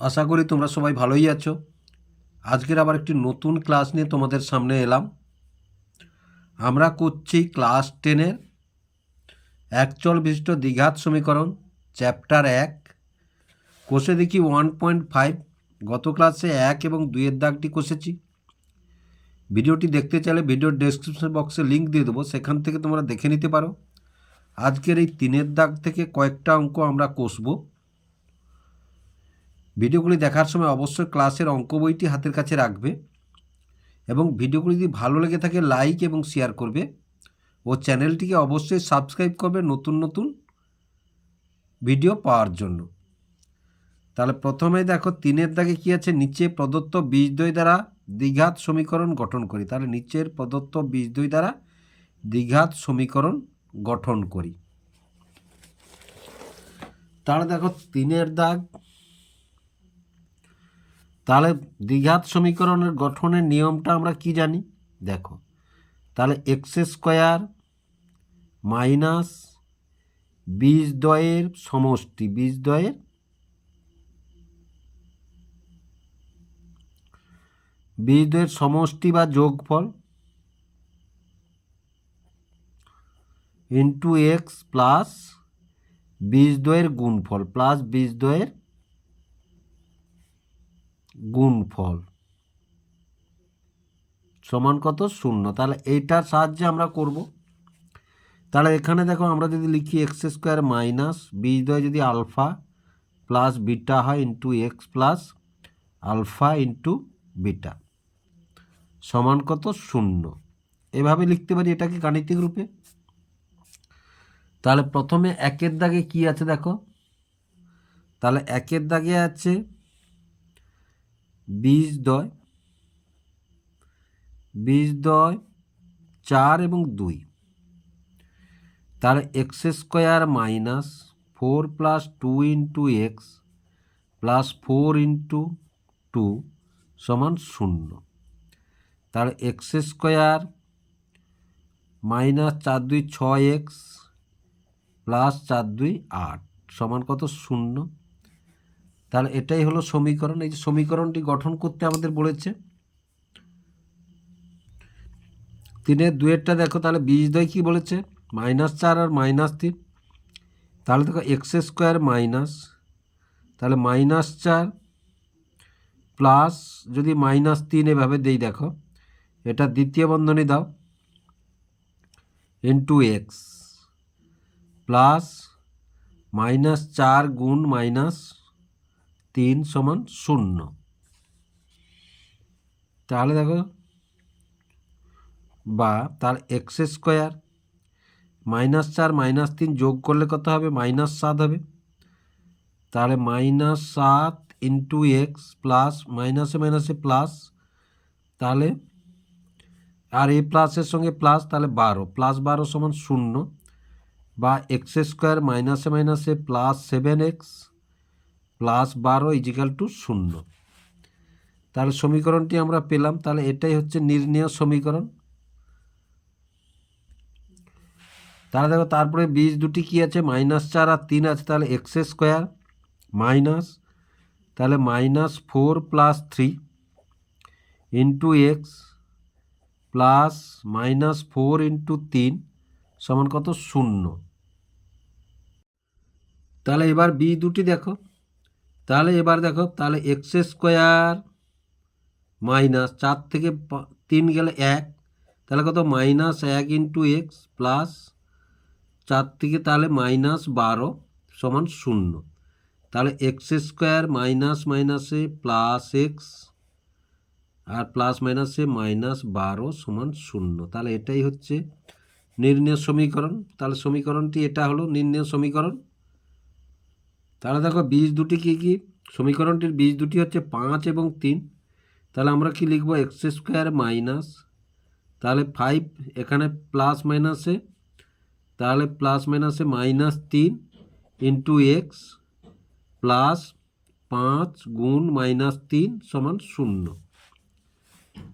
আশা করি তোমরা সবাই ভালোই আছো। আজকের আবার একটি নতুন ক্লাস নিয়ে তোমাদের সামনে এলাম। আমরা করছি ক্লাস টেনের একচল বিশিষ্ট দ্বিঘাত সমীকরণ চ্যাপ্টার এক। কোষে দেখি ওয়ান পয়েন্ট ফাইভ গত ক্লাসে এক এবং দুইয়ের দাগটি কষেছি। ভিডিওটি দেখতে চাইলে ভিডিওর ডেসক্রিপশন বক্সে লিঙ্ক দিয়ে দেবো, সেখান থেকে তোমরা দেখে নিতে পারো। আজকের এই তিনের দাগ থেকে কয়েকটা অঙ্ক আমরা কষবো। ভিডিওগুলি দেখার সময় অবশ্যই ক্লাসের অঙ্ক বইটি হাতের কাছে রাখবে এবং ভিডিওগুলি যদি ভালো লেগে থাকে লাইক এবং শেয়ার করবে ও চ্যানেলটিকে অবশ্যই সাবস্ক্রাইব করবে নতুন নতুন ভিডিও পাওয়ার জন্য। তাহলে প্রথমে দেখো তিনের দাগে কী আছে? নিচে প্রদত্ত বীজদ্বয় দ্বারা দ্বিঘাত সমীকরণ গঠন করি। তাহলে নিচের প্রদত্ত বীজদ্বয় দ্বারা দ্বিঘাত সমীকরণ গঠন করি। তাহলে দেখো তিনের দাগ তাহলে দ্বিঘাত সমীকরণের গঠনের নিয়মটা আমরা কি জানি? দেখো, তাহলে এক্স স্কোয়ার মাইনাস বীজদ্বয়ের সমষ্টি বীজদ্বয়ের বীজদ্বয়ের সমষ্টি বা যোগফল ইন্টু এক্স প্লাস বীজদ্বয়ের গুণফল প্লাস বীজদ্বয়ের গুণফল। সমান কত? শূন্য। তাহলে এইটার সাহায্যে আমরা করব। তাহলে এখানে দেখো আমরা যদি লিখি এক্স স্কোয়ার মাইনাস বীজদ্বয় যদি আলফা প্লাস বিটা হয় into X plus alpha into beta সমান কত? শূন্য। এভাবে লিখতে পারি এটাকে গাণিতিক রূপে। তাহলে প্রথমে একের দাগে কি আছে দেখো? তাহলে একের দাগে আছে বীজদ্বয় বীজদ্বয় চার এবং দুই। তাহলে X square minus four plus two into X plus four into two সমান শূন্য। তাহলে এক্স স্কোয়ার মাইনাস চার দুই ছয় এক্স প্লাস চার দুই আট সমান কত? শূন্য। তাহলে এটাই হলো সমীকরণ। এই যে সমীকরণটি গঠন করতে আমাদের বলেছে। তিনের দুয়েরটা দেখো, তাহলে বীজদ্বয় কী বলেছে? মাইনাস চার আর মাইনাস তিন। তাহলে দেখো এক্স স্কোয়ার মাইনাস, তাহলে মাইনাস চার প্লাস যদি মাইনাস তিন এভাবে দেই দেখো, এটা দ্বিতীয় বন্ধনী দাও ইন্টু এক্স প্লাস মাইনাস চার গুণ মাইনাস তিন সমান শূন্য। তাহলে দেখো, বা তার এক্স স্কোয়ার মাইনাস চার মাইনাস তিন যোগ করলে কত হবে? মাইনাস সাত হবে। তাহলে মাইনাস সাত ইন্টু এক্স প্লাস মাইনাসে মাইনাসে প্লাস তাহলে আর এ প্লাসের সঙ্গে প্লাস তাহলে বারো। প্লাস বারো সমান শূন্য, বা এক্স স্কোয়ার মাইনাসে মাইনাসে প্লাস সেভেন এক্স প্লাস বারো ইজিক্যাল টু শূন্য। তাহলে সমীকরণটি আমরা পেলাম, তাহলে এটাই হচ্ছে নির্ণয় সমীকরণ। তাহলে দেখো, তারপরে বীজ দুটি কি আছে? মাইনাস চার আর তিন আছে, তাহলে এক্স স্কোয়ার মাইনাস তাহলে minus four plus three into X plus minus four into তিন সমান কত? শূন্য। তাহলে এবার বি দুটি দেখো। তাহলে এবার দেখো, তাহলে এক্স স্কোয়ার মাইনাস চার থেকে তিন গেলে এক, তাহলে কত? মাইনাস এক ইন্টু এক্স প্লাস চার থেকে তাহলে মাইনাস বারো সমান শূন্য। তাহলে এক্স স্কোয়ার মাইনাস মাইনাসে প্লাস এক্স আর প্লাস মাইনাসে মাইনাস বারো সমান শূন্য। তাহলে এটাই হচ্ছে নির্ণয় সমীকরণ। তাহলে সমীকরণটি এটা হলো নির্ণয় সমীকরণ। তাহলে দেখো বীজ দুটি কী কী? সমীকরণটির বীজ দুটি হচ্ছে পাঁচ এবং তিন। তাহলে আমরা কি লিখব? এক্স স্কোয়ার মাইনাস তাহলে ফাইভ এখানে প্লাস মাইনাসে তাহলে প্লাস মাইনাসে মাইনাস তিন ইন্টু এক্স প্লাস পাঁচ গুণ মাইনাস তিন সমান শূন্য।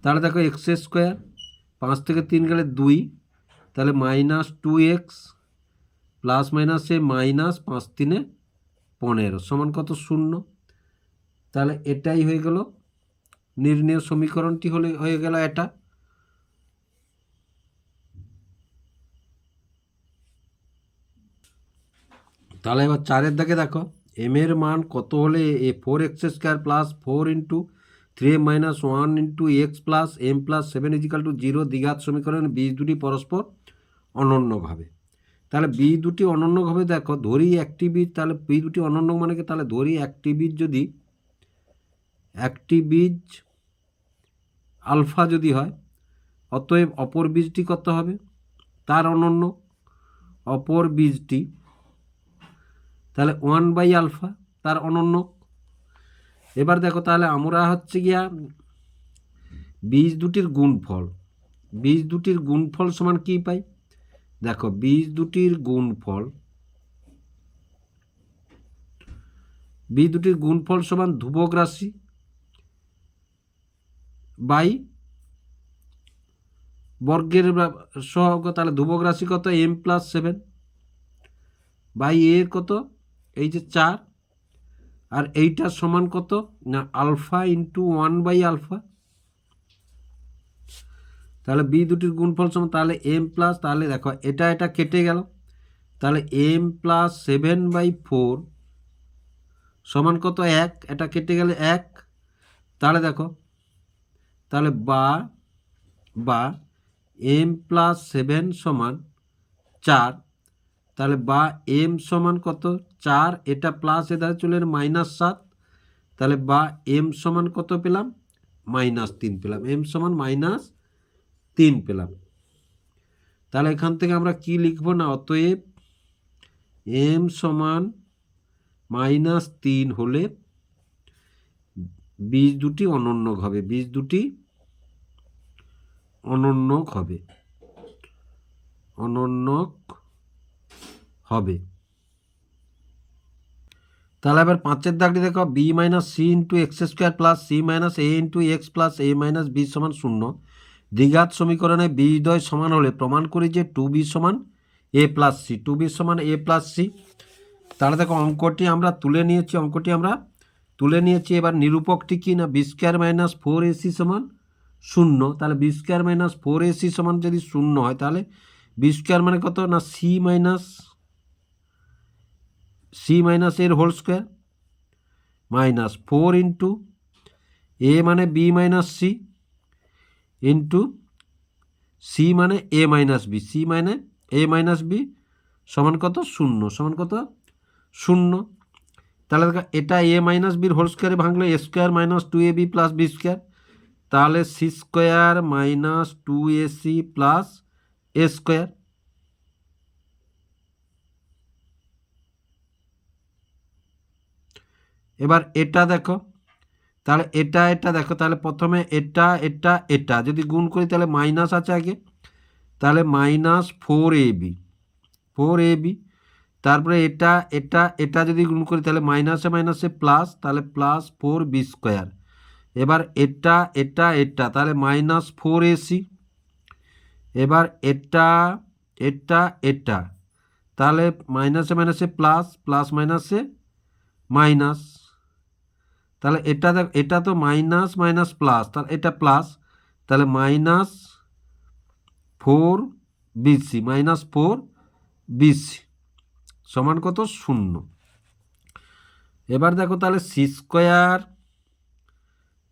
তাহলে দেখো এক্স স্কোয়ার পাঁচ থেকে তিন গেলে দুই, তাহলে মাইনাস টু এক্স প্লাস মাইনাসে মাইনাস পাঁচ তিনে পনেরো, সমান কত? শূন্য। তাহলে এটাই হয়ে গেল। নির্ণয় সমীকরণটি হলে হয়ে গেল এটা। তাহলে এবার চারের দাগে দেখো। এম এর মান কত হলে A four X square plus four into three M minus one into X plus M plus seven equal to zero দ্বিঘাত সমীকরণ বীজ দুটি পরস্পর অনন্য হবে তাহলে বি দুটি অনন্য হবে, দেখো ধরি একটি বীজ তাহলে বি দুটি অনন্য মানে কি? তাহলে ধরি একটি বীজ যদি একটি বীজ আলফা যদি হয়, অতএব অপর বীজটি কত হবে? তার অনন্য, অপর বীজটি, তাহলে ওয়ান বাই আলফা, তার অনন্য। এবার দেখো তাহলে আমরা হচ্ছে গিয়া বীজ দুটির গুণফল, বীজ দুটির গুণফল সমান কি পাই? দেখো, বীজ দুটির গুণফল, বীজ দুটির গুণফল সমান ধ্রুবক রাশি বাই বর্গের সহগ, তাহলে ধ্রুবক রাশি কত? এম প্লাস সেভেন বাই এর কত? এই যে চার। আর এইটার সমান কত? না alpha into one by alpha তাহলে বি দুটির গুণফল সমান, তাহলে এম প্লাস তাহলে দেখো এটা এটা কেটে গেল। তাহলে M plus seven by four সমান কত এক? এটা কেটে গেলে এক। তাহলে দেখো, তাহলে বা বা এম প্লাস সেভেন সমান চার। তাহলে বা এম সমান কত? চার। এটা প্লাস এ দ্বারা চলে মাইনাস সাত। তাহলে বা এম সমান কত পেলাম? মাইনাস তিন পেলাম। এম সমান মাইনাস তিন পেলাম। তাহলে এখান থেকে আমরা কি লিখব না? অতএব এম সমান মাইনাস তিন হলে বীজ দুটি অনন্যক হবে। বীজ দুটি অনন্যক হবে। অনন্যক হবে। তাহলে এবার পাঁচের দাগটি দেখো B minus C into X square plus C minus A into X plus A minus B সমান শূন্য। দ্বিঘাত সমীকরণে বীজদ্বয় সমান হলে প্রমাণ করি যে টু বি সমান A plus C. Two B সমান এ প্লাস সি। তাহলে দেখো অঙ্কটি আমরা তুলে নিয়েছি, অঙ্কটি আমরা তুলে নিয়েছি। এবার নিরূপকটি কি না? B square minus four AC সমান শূন্য। তাহলে B square minus four AC সমান যদি শূন্য হয়, তাহলে বি স্কোয়ার মানে কত? না, সি মাইনাস সি মাইনাস এর whole square minus four into A মানে B minus C. Into C মানে এ মাইনাস বি সি মানে এ মাইনাস বি সমান কত? শূন্য। সমান কত? শূন্য। তাহলে দেখো, এটা এ মাইনাস বির হোল স্কোয়ারে ভাঙলে A square minus two A B plus B square তাহলে C square minus two A C plus A square এবার এটা দেখো তাহলে এটা এটা দেখো, তাহলে প্রথমে এটা এটা এটা। যদি গুণ করি, তাহলে মাইনাস আছে আগে। তাহলে minus four A B four A B তারপরে এটা এটা এটা যদি গুণ করি, তাহলে মাইনাসে মাইনাসে প্লাস তাহলে প্লাস ফোর বি স্কোয়ার এবার এটা এটা এটা, তাহলে মাইনাস ফোর এসি এবার এটা এটা এটা, তাহলে মাইনাসে মাইনাসে প্লাস প্লাস মাইনাসে মাইনাস তাহলে এটা এটা তো মাইনাস মাইনাস প্লাস তাহলে এটা প্লাস তাহলে minus four BC minus four BC সমান কত? শূন্য। এবার দেখো তাহলে C square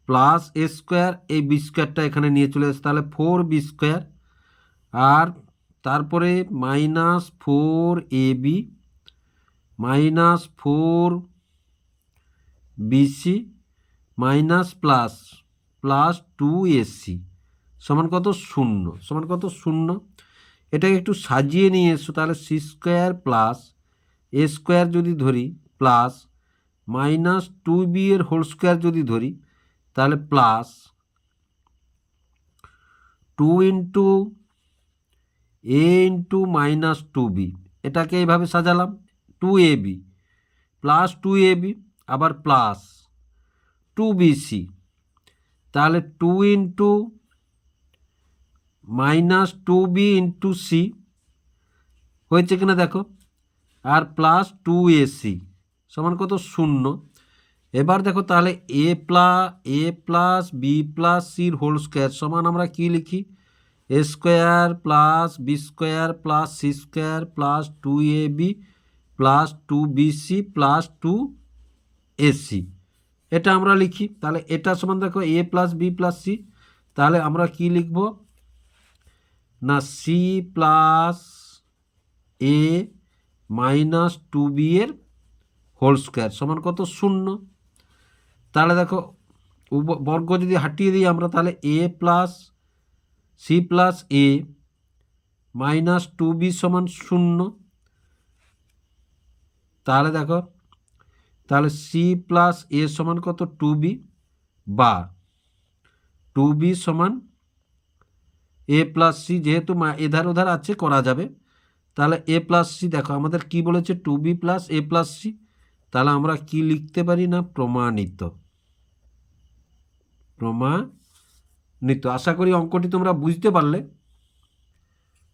plus A square এই বি স্কোয়ারটা এখানে নিয়ে চলে এসেছে। তাহলে ফোর বি স্কোয়ার আর তারপরে minus four A B minus four BC minus plus plus two AC সমান কত? শূন্য। সমান কত? শূন্য। এটাকে একটু সাজিয়ে নিয়ে এসো, তাহলে C square plus A square যদি ধরি প্লাস মাইনাস টু বি এর হোল স্কোয়ার যদি ধরি, তাহলে plus two into A into minus two B এটাকে এইভাবে সাজালাম two A B plus two A B আবার প্লাস টু বিসি তাহলে two into minus two B into C হয়েছে কিনা দেখো? আর প্লাস টু এসি সমান কত? শূন্য। এবার দেখো তাহলে A plus A plus B plus sir whole square সমান আমরা কি লিখি? A square plus B square plus C square plus two A B plus two B C plus two AC এটা আমরা লিখি, তাহলে এটা সমান দেখো A plus B plus C তাহলে আমরা কি লিখব? না C plus A minus two B এর হোল স্কোয়ার সমান কত? শূন্য। তাহলে দেখো বর্গ যদি হাটিয়ে দিই আমরা, তাহলে A plus C plus A minus two B সমান শূন্য। তাহলে দেখো তাহলে সি প্লাস এ সমান কত? টু বি বা টু বি সমান এ প্লাস সি যেহেতু এধার ওধার আছে, করা যাবে। তাহলে এ প্লাস সি দেখো আমাদের কি বলেছে? Two B plus A plus C তাহলে আমরা কি লিখতে পারি না? প্রমাণিত। প্রমাণিত। আশা করি অঙ্কটি তোমরা বুঝতে পারলে।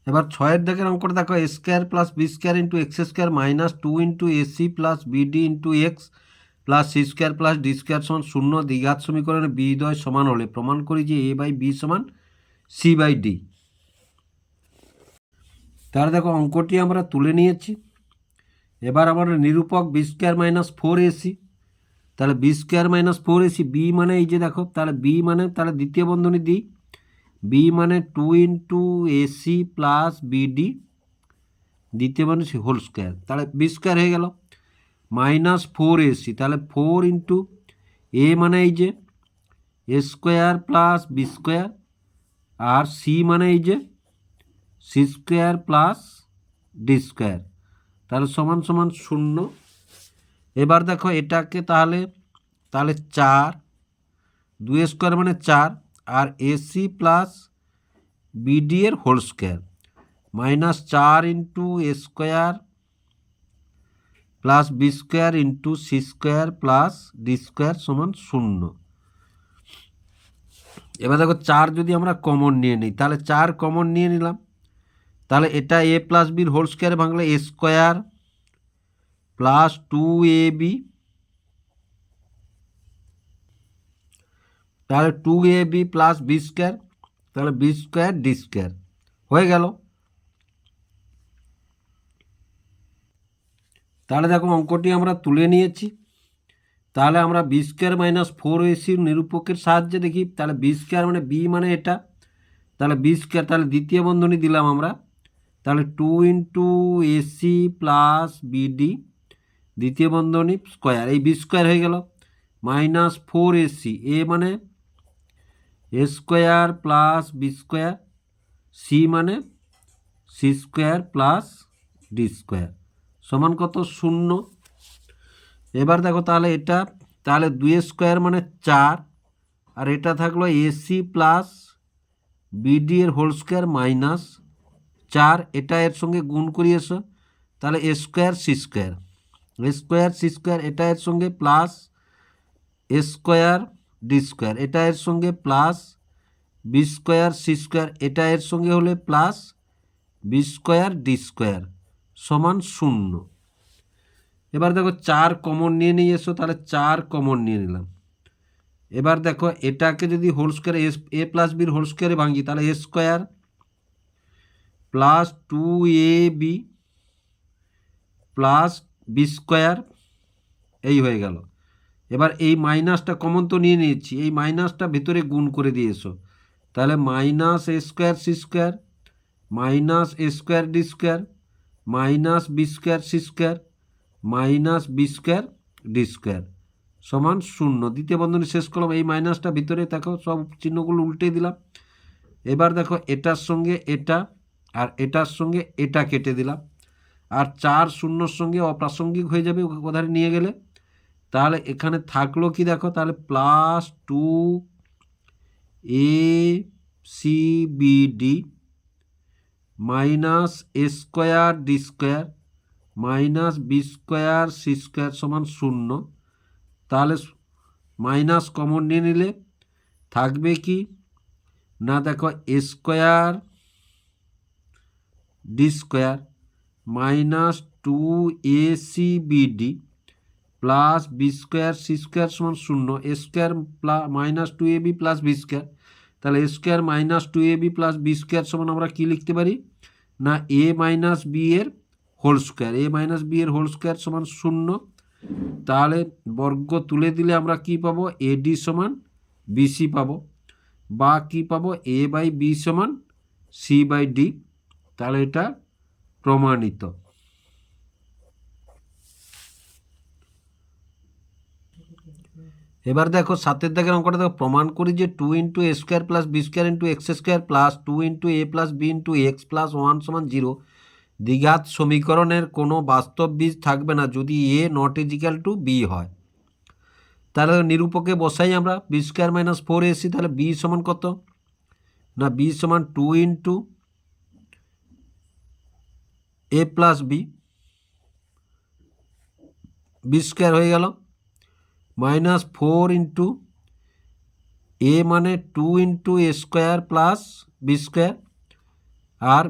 এবার ছয়ের দেখের অঙ্কটা দেখো A square plus B square into X square minus two into AC plus BD into X plus C square plus D square সমান শূন্য দ্বিঘাত সমীকরণে বিদয় সমান হলে প্রমাণ করি যে এ বাই বি সমান সি বাই ডি তাহলে দেখো, অঙ্কটি আমরা তুলে নিয়েছি। এবার আমরা নিরূপক B square minus four AC তাহলে B square minus four AC B মানে এই যে দেখো, তাহলে বি মানে তাহলে দ্বিতীয় বন্ধনী দিই বি মানে two into AC plus BD দ্বিতীয় বন্ধনী হোল স্কোয়ার তাহলে বি স্কোয়ার হয়ে গেল। মাইনাস ফোর এসি তাহলে ফোর ইন্টু এ মানে এই যে A square plus B square R C মানে এই যে C square plus D square তাহলে সমান সমান শূন্য। এবার দেখো এটাকে তাহলে তাহলে চার। দুই স্কোয়ার মানে চার। আর এসি প্লাস বিডি এর হোল স্কোয়ার মাইনাস চার into A square plus B square into C square plus D square সমান শূন্য। এবার দেখো চার যদি আমরা কমন নিয়ে নিই, তাহলে চার কমন নিয়ে নিলাম। তাহলে এটা এ প্লাস বির হোল স্কোয়ার ভাঙলে A square plus two A B তাহলে two A B plus B square তাহলে বি স্কোয়ার ডি স্কোয়ার হয়ে গেল। তাহলে দেখো অঙ্কটি আমরা তুলে নিয়েছি। তাহলে আমরা বি স্কোয়ার মাইনাস ফোর এসির নিরূপকের সাহায্যে দেখি। তাহলে বি স্কোয়ার মানে বি মানে এটা। তাহলে বি স্কোয়ার তাহলে দ্বিতীয় বন্ধনী দিলাম আমরা। তাহলে two into AC plus BD দ্বিতীয় বন্ধনী স্কোয়ার এই বি স্কোয়ার হয়ে গেল। মাইনাস ফোর এসি এ মানে A square plus B square, C মানে C square plus D square. সমান কত? শূন্য। এবার দেখো তাহলে এটা, তাহলে দুই স্কোয়ার মানে চার, আর এটা থাকল এসি প্লাস বিডি এর হোল স্কোয়ার মাইনাস চার, এটা এর সঙ্গে গুণ করিয়েছো, তাহলে A square C square. Square C square, এটা এর সঙ্গে plus A square D square এটা এর সঙ্গে plus B square C square এটা এর সঙ্গে হলে plus B square D square সমান শূন্য। এবার দেখো চার কমন নিয়ে নিয়ে এসো, তাহলে চার কমন নিয়ে নিলাম। এবার দেখো এটাকে যদি whole square as A plus বির হোল স্কোয়ারে ভাঙি, তাহলে A square plus two A B plus B square এই হয়ে গেল। এবার এই মাইনাসটা কমন তো নিয়ে নিয়েছি, এই মাইনাসটা ভেতরে গুণ করে দিয়ে এসো তাহলে minus A square C square, minus A square D square, minus B square C square, minus B square D square সমান শূন্য। দ্বিতীয় বন্ধনী শেষ করলাম, এই মাইনাসটা ভিতরে, দেখো সব চিহ্নগুলো উল্টে দিলাম। এবার দেখো এটার সঙ্গে এটা আর এটার সঙ্গে এটা কেটে দিলাম। আর চার শূন্যর সঙ্গে অপ্রাসঙ্গিক হয়ে যাবে কোথায় নিয়ে গেলে? তাহলে এখানে থাকল কি দেখো? তাহলে plus two A C B D minus A square D square minus B square C square সমান শূন্য। তাহলে মাইনাস কমন নিয়ে নিলে থাকবে কি? না দেখো A square D square minus two A C B D plus B square, C square সমান শূন্য, A square minus two A B plus B square. তাহলে A square minus two A B plus B square সমান আমরা কী লিখতে পারি? না, A minus B এর whole square, A minus B এর হোল স্কোয়ার সমান শূন্য। তাহলে বর্গ তুলে দিলে আমরা কি পাবো? এডি সমান বিসি পাবো। বা কি পাবো? এ বাই বি সমান সি বাই ডি। তাহলে এটা প্রমাণিত। এবার দেখো সাতের দাগের অঙ্কটা দেখো, প্রমাণ করি যে two into A square plus B square into X square plus two into A plus B into X plus one সমান জিরো দ্বিঘাত সমীকরণের কোনো বাস্তব বীজ থাকবে না যদি A not equal to B হয়। তাহলে নিরূপকে বসাই আমরা B square minus four AC তাহলে বি সমান কত? না বি সমান two into A plus B B square হয়ে গেল। মাইনাস ফোর ইন্টু এ মানে two into A square plus B square R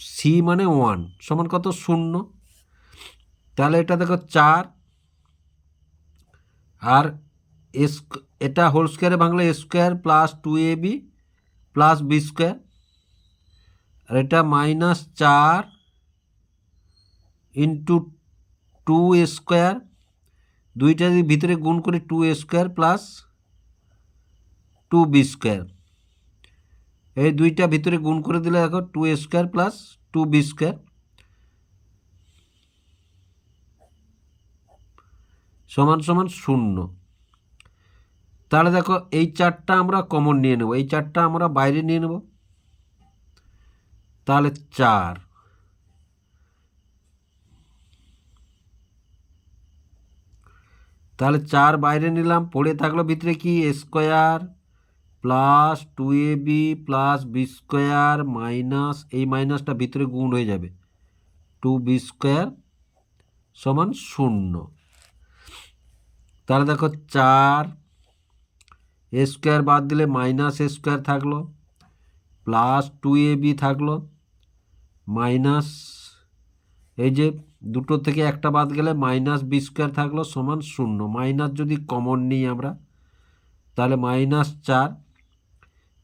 C মানে ওয়ান, সমান কত? শূন্য। তাহলে এটা দেখো চার। আর এস এটা হোল স্কোয়ারে ভাঙলে square plus two A B plus B square. আর এটা মাইনাস চার ইন্টু টু স্কোয়ার দুইটা যদি ভিতরে গুণ করি two square plus two B square এই দুইটা ভিতরে গুণ করে দিলে দেখো two square plus two B square সমান সমান শূন্য। তাহলে দেখো এই চারটা আমরা কমন নিয়ে নেব। এই চারটা আমরা বাইরে নিয়ে নেব। তাহলে চার। তাহলে চার বাইরে নিলাম, পড়ে থাকল ভিতরে কি? Square plus two A B plus B square minus এই মাইনাসটা ভিতরে গুণ হয়ে যাবে। টু বি স্কোয়ার সমান শূন্য। তাহলে দেখো চার এ স্কোয়ার বাদ দিলে মাইনাস এ স্কোয়ার থাকল প্লাস টু এ বি থাকল মাইনাস এই যে দুটো থেকে একটা বাদ গেলে মাইনাস বি স্কোয়ার থাকল সমান শূন্য। মাইনাস যদি কমন নিই আমরা, তাহলে মাইনাস চার।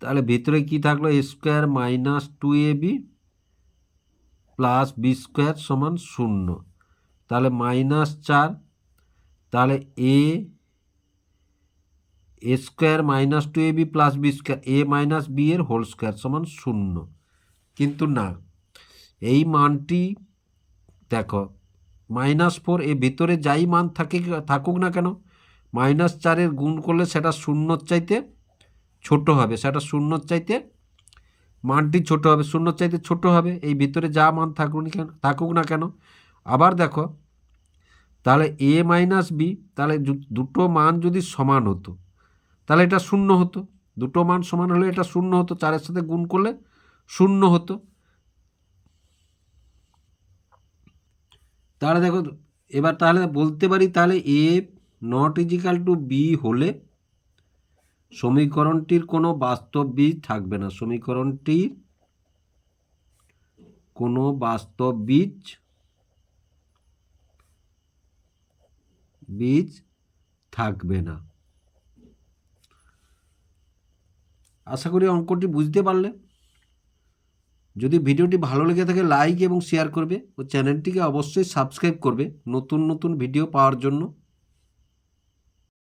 তাহলে ভিতরে কি থাকল? Square minus two A B plus B square সমান শূন্য। তাহলে মাইনাস চার, তাহলে A A square minus two A B plus B square, A minus B এর হোল স্কোয়ার সমান শূন্য। কিন্তু না, এই মানটি দেখো মাইনাস ফোর এ ভিতরে যাই মান থাকে, থাকুক না কেন মাইনাস চারের গুণ করলে সেটা শূন্যর চাইতে ছোট হবে, সেটা শূন্যর চাইতে মানটি ছোট হবে, শূন্যর চাইতে ছোট হবে, এই ভিতরে যা মান থাকুক কেন, থাকুক না কেন, আবার দেখো, তাহলে এ মাইনাস বি তাহলে দুটো মান যদি সমান হতো, তাহলে এটা শূন্য হতো, দুটো মান সমান হলে এটা শূন্য হতো, চারের সাথে গুণ করলে শূন্য হতো তাহলে দেখো, এবার তাহলে বলতে পারি তাহলে A not equal to B হলে সমীকরণটির কোনো বাস্তব বীজ থাকবে না। সমীকরণটির কোনো বাস্তব বীজ বীজ থাকবে না। আশা করি অঙ্কটি বুঝতে পারলে। যদি ভিডিওটি ভালো লেগে থাকে লাইক এবং শেয়ার করবে ও চ্যানেলটিকে অবশ্যই সাবস্ক্রাইব করবে নতুন নতুন ভিডিও পাওয়ার জন্য।